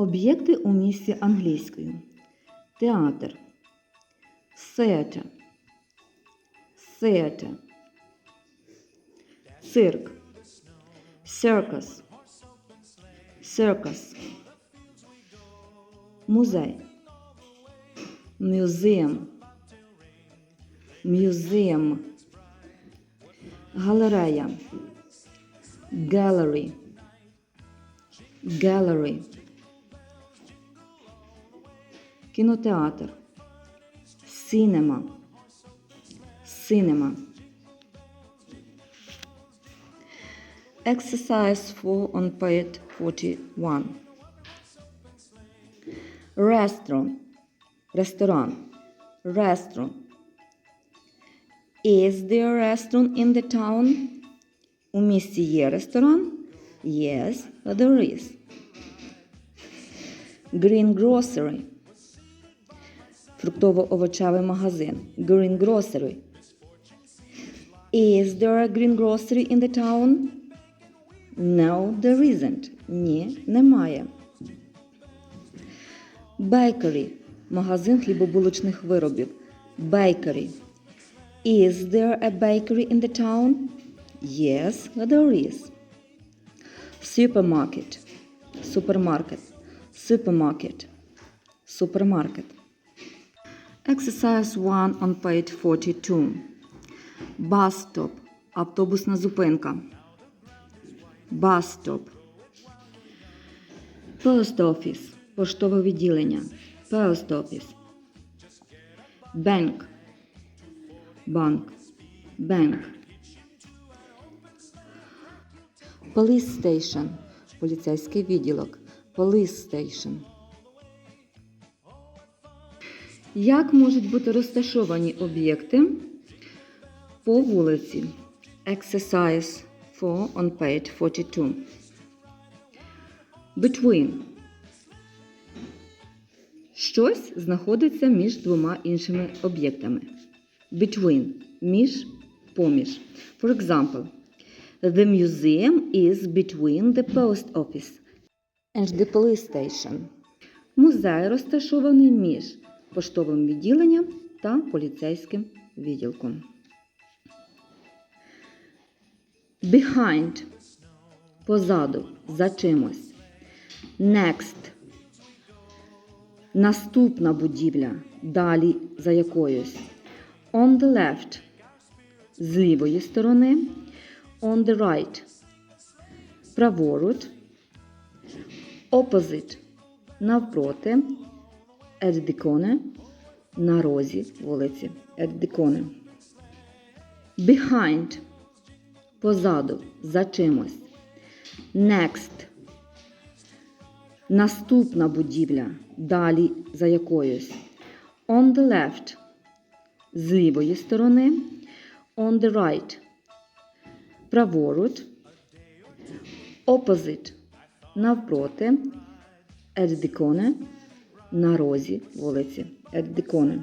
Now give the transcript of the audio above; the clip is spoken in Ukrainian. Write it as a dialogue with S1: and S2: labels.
S1: Об'єкти у місці англійською. Театр. Theater. Theater. Цирк. Circus. Circus. Музей. Museum. Museum. Галерея. Gallery. Gallery. Кінотеатр. Cinema. Cinema. Exercise 4 on page 41. Restaurant. Restaurant. Restaurant. Is there a restaurant in the town? У місті є ресторан? Yes, there is. Green grocery. Фруктово-овочевий магазин. Green grocery. Is there a green grocery in the town? No, there isn't. Ні, немає. Bakery – магазин хлібобулочних виробів. Bakery. Is there a bakery in the town? Yes, there is. Supermarket. Supermarket. Supermarket. Supermarket. Exercise 1 on page 42. Bus stop. Автобусна зупинка. Bus stop. Post office. Поштове відділення. Post office. Bank. Банк. Bank. Police station. Поліцейський відділок. Police station. Як можуть бути розташовані об'єкти по вулиці? Exercise 4 on page 42. Between. Щось знаходиться між двома іншими об'єктами. Between. Між поміж. For example, the museum is between the post office and the police station. Музей розташований між поштовим відділенням та поліцейським відділком. Behind позаду за чимось. Next наступна будівля далі за якоюсь. On the left з лівої сторони. On the right праворуч. Opposite навпроти. At на розі вулиці. At. Behind позаду за чимось. Next наступна будівля далі за якоюсь. On the left з лівої сторони. On the right праворуч. Opposite навпроти. Corner на розі вулиці. Еддикони.